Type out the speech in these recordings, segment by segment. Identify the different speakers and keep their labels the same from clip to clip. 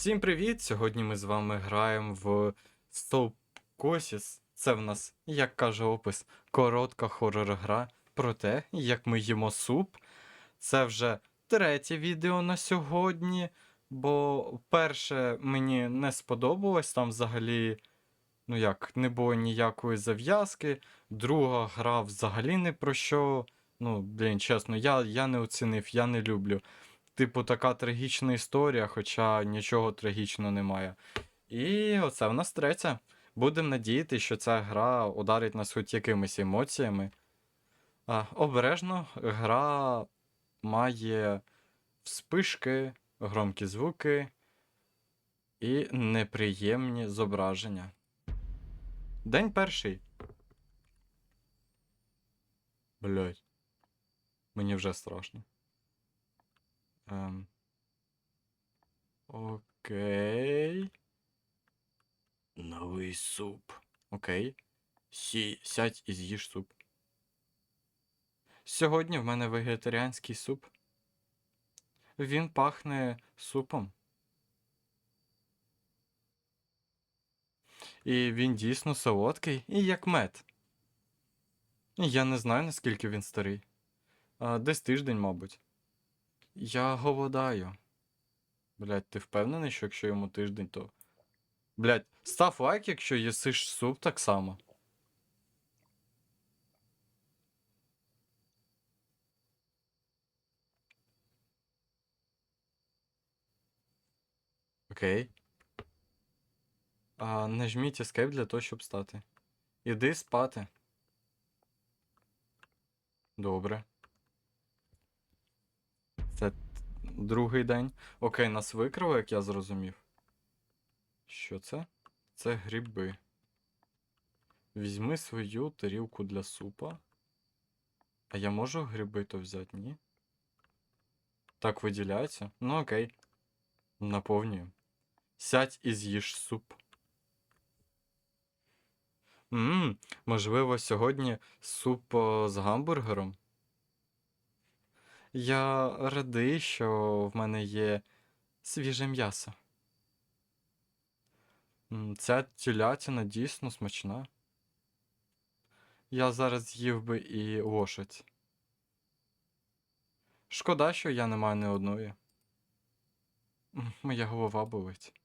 Speaker 1: Всім привіт! Сьогодні ми з вами граємо в Cosis. Це в нас, як каже опис, коротка хорор-гра про те, як ми їмо суп. Це вже третє відео на сьогодні, бо перше мені не сподобалось, там взагалі, ну як, не було ніякої зав'язки. Друга гра взагалі не про що. Ну, блін, чесно, я, я не оцінив, я не люблю типу, така трагічна історія, хоча нічого трагічного немає. І оце в нас третя. Будемо надіятися, що ця гра ударить нас хоч якимись емоціями. А, обережно, гра має вспишки, громкі звуки і неприємні зображення. День перший. Блять. Мені вже страшно. Ем. Окей. Новий суп. Окей. Сі, сядь і з'їж суп. Сьогодні в мене вегетаріанський суп. Він пахне супом. І він дійсно солодкий і як мед. Я не знаю, наскільки він старий. Десь тиждень, мабуть. Я голодаю. Блять, ти впевнений, що якщо йому тиждень, то. Блять, став лайк, якщо їсиш суп так само. Окей. А, нажміть Escape для того, щоб стати. Іди спати. Добре. Другий день. Окей, нас викрили, як я зрозумів. Що це? Це гриби. Візьми свою тарілку для супа. А я можу гриби то взяти, ні? Так виділяється? Ну окей. Наповнюю. Сядь і з'їж суп. Ммм, можливо, сьогодні суп з гамбургером. Я радий, що в мене є свіже м'ясо. Ця телятина дійсно смачна. Я зараз їв би і лошадь. Шкода, що я не маю ні одної. Моя голова болить.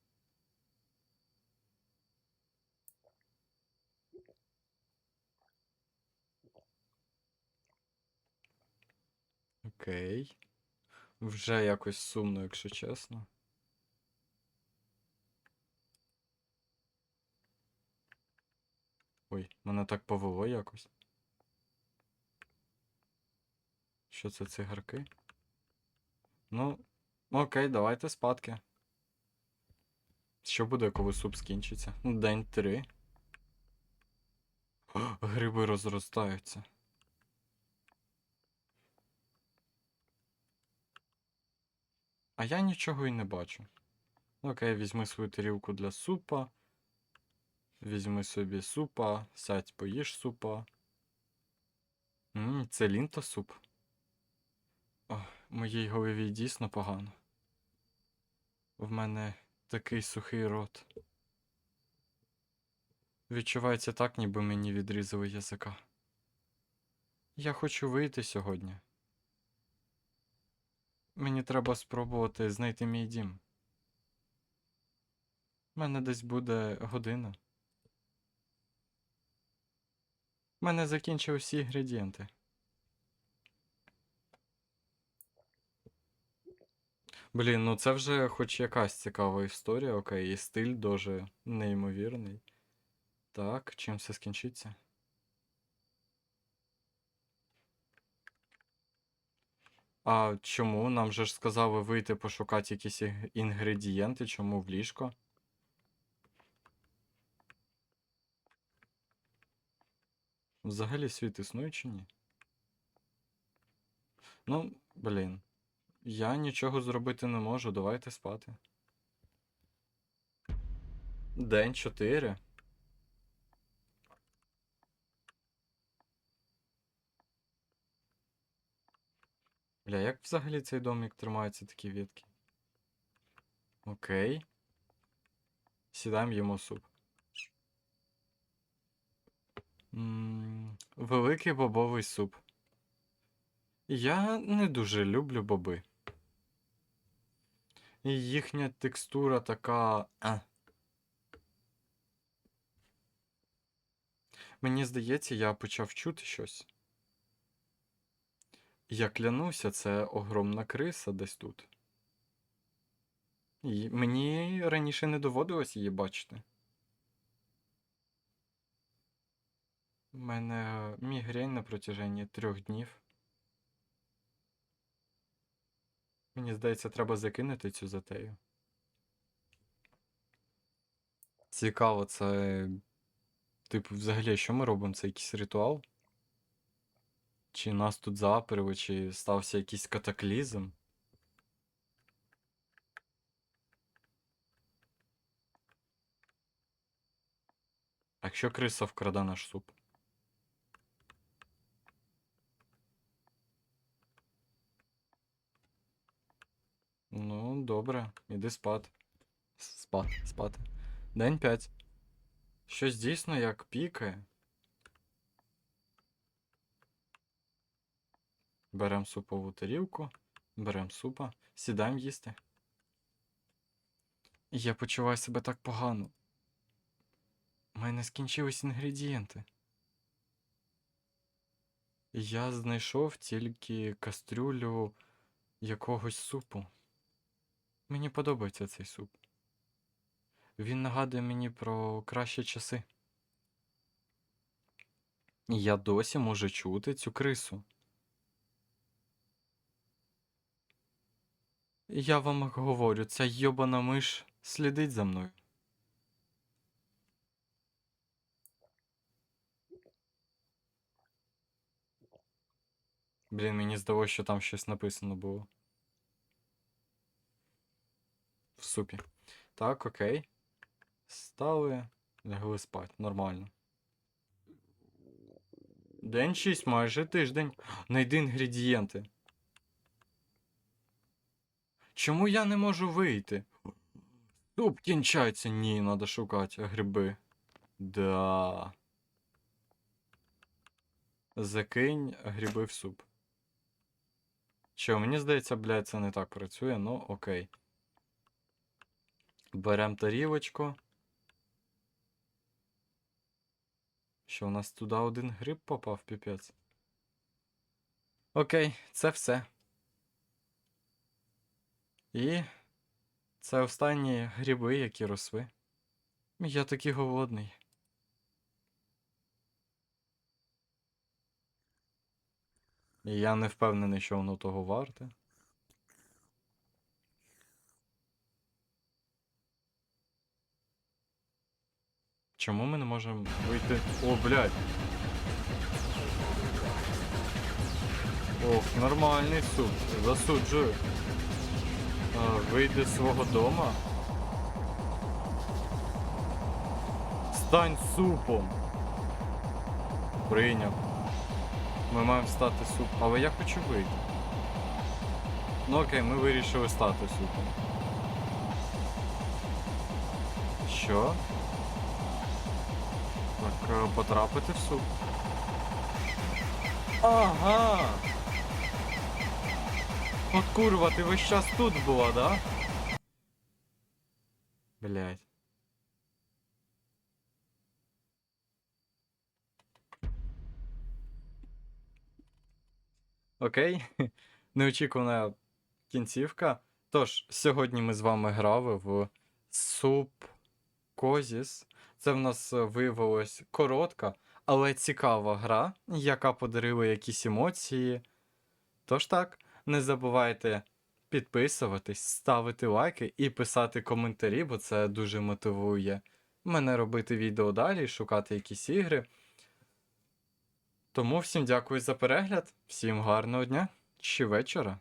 Speaker 1: Окей. Вже якось сумно, якщо чесно. Ой, мене так повело якось. Що це цигарки? Ну, окей, давайте спадки. Що буде, коли суп скінчиться? Ну, День три. Гриби розростаються. А я нічого і не бачу. Ну, Окей, візьми свою тарілку для супа. Візьми собі супа, сядь, поїж супа. Ммм, це лінта суп. О, моїй голові дійсно погано. В мене такий сухий рот. Відчувається так, ніби мені відрізали язика. Я хочу вийти сьогодні. Мені треба спробувати знайти мій дім. У мене десь буде година. У мене закінчив всі інгредієнти. Блін, ну це вже хоч якась цікава історія, окей, і стиль дуже неймовірний. Так, чим все скінчиться? А чому? Нам же ж сказали вийти пошукати якісь інгредієнти, чому в ліжко? Взагалі світ існує чи ні? Ну, блін. Я нічого зробити не можу, давайте спати. День 4. Бля, як взагалі цей домик тримається такі ветки? Окей. Сідаємо їмо суп. М, Великий бобовий суп. Я не дуже люблю боби. І їхня текстура така. А. Мені здається, я почав чути щось. Я клянуся, це огромна криса десь тут. І мені раніше не доводилось її бачити. У мене мігрень на протяженні трьох днів. Мені здається, треба закинути цю затею. Цікаво, це. Типу, взагалі, що ми робимо? Це якийсь ритуал? Чи нас тут заперли, чи стався якийсь катаклізм? А якщо криса вкраде наш суп? Ну, добре, іди спати. Спати, спати. День 5. Щось дійсно як пікає. Берем супову тарілку, берем супа, сідаємо їсти. Я почуваю себе так погано. У мене скінчились інгредієнти. Я знайшов тільки кастрюлю якогось супу. Мені подобається цей суп. Він нагадує мені про кращі часи. Я досі можу чути цю крису. Я вам говорю, ця йобана миш слідить за мною. Блін, мені здалося, що там щось написано було. В супі. Так, окей. Стали, лягли спать. Нормально. День 6, майже тиждень. Найди інгредієнти. Чому я не можу вийти? Суп кінчається. Ні, треба шукати гриби. Да. Закинь гриби в суп. Що, мені здається, блядь, це не так працює, ну окей. Берем тарілочку. Що, у нас туди один гриб попав, піпець. Окей, це все. І це останні гриби, які росли. Я такий голодний. І я не впевнений, що воно того варте. Чому ми не можемо вийти. О, блядь. Ох, нормальний суп. Засуджую. Вийди з свого дома. Стань супом. Прийняв. Ми маємо стати суп. Але я хочу вийти. Ну окей, ми вирішили стати супом. Що? Так, е, потрапити в суп. Ага. От курва, ти весь час тут була, да? Блять. Окей. Неочікувана кінцівка. Тож, сьогодні ми з вами грали в суп Козіс. Це в нас е, виявилось коротка, але цікава гра, яка подарила якісь емоції. Тож так, не забувайте підписуватись, ставити лайки і писати коментарі, бо це дуже мотивує мене робити відео далі, шукати якісь ігри. Тому всім дякую за перегляд, всім гарного дня чи вечора.